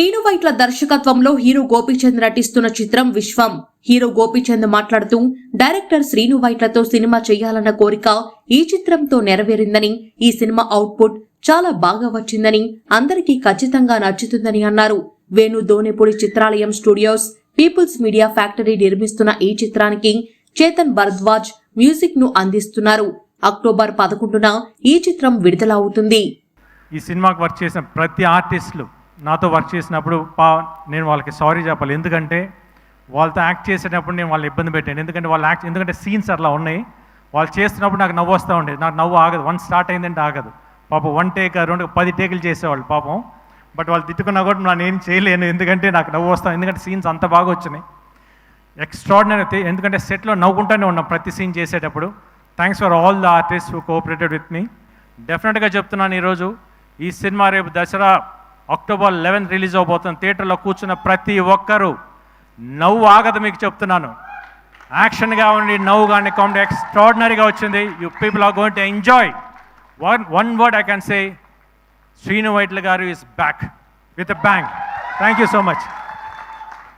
శ్రీను వైట్ల దర్శకత్వంలో హీరో గోపీచంద్ నటిస్తున్న చిత్రం విశ్వం. హీరో గోపీచంద్ మాట్లాడుతూ డైరెక్టర్ శ్రీను వైట్లతో సినిమా చేయాలన్న కోరిక ఈ చిత్రంతో నెరవేరిందని ఈ సినిమా అవుట్పుట్ చాలా బాగా వచ్చిందని అందరికీ ఖచ్చితంగా నచ్చుతుందని అన్నారు. Venu Donepudi Chitralayam studios People's Media Factory నిర్మిస్తున్న ఈ చిత్రానికి చేతన్ భరద్వాజ్ మ్యూజిక్ను అందిస్తున్నారు. అక్టోబర్ పదకొండున ఈ చిత్రం విడుదల అవుతుంది ఈ సినిమాకు వర్క్ చేసిన ప్రతి ఆర్టిస్టులు నాతో వర్క్ చేసినప్పుడు పా నేను వాళ్ళకి సారీ చెప్పాలి. ఎందుకంటే వాళ్ళతో యాక్ట్ చేసేటప్పుడు నేను వాళ్ళని ఇబ్బంది పెట్టాను. ఎందుకంటే వాళ్ళు యాక్ట్ ఎందుకంటే సీన్స్ అట్లా ఉన్నాయి. వాళ్ళు చేస్తున్నప్పుడు నాకు నవ్వు వస్తూ ఉండేది. నాకు నవ్వు ఆగదు. వన్ స్టార్ట్ అయిందంటే ఆగదు. పాపం వన్ టేక్ రెండు పది టేకులు చేసేవాళ్ళు పాపం. బట్ వాళ్ళు తిట్టుకున్నా కూడా నేను ఏం చేయలేను. ఎందుకంటే నాకు నవ్వు వస్తాను ఎందుకంటే సీన్స్ అంత బాగా వచ్చినాయి. ఎక్స్ట్రాడినరీ ఎందుకంటే సెట్లో నవ్వుకుంటూనే ఉన్నాం ప్రతి సీన్ చేసేటప్పుడు. Thanks for all the artist who cooperated with me. డెఫినెట్గా చెప్తున్నాను ఈరోజు ఈ సినిమా రేపు దసరా అక్టోబర్ లెవెన్ రిలీజ్ అవబోతుంది థియేటర్లో కూర్చున్న ప్రతి ఒక్కరూ నవ్వు ఆగదు మీకు చెప్తున్నాను. యాక్షన్ కావండి నవ్వు కానీ కామెడీ ఎక్స్ట్రాడినరీగా వచ్చింది. You people are going to enjoy one one word I can say Sreenu Vaitla garu is back with bang thank you so much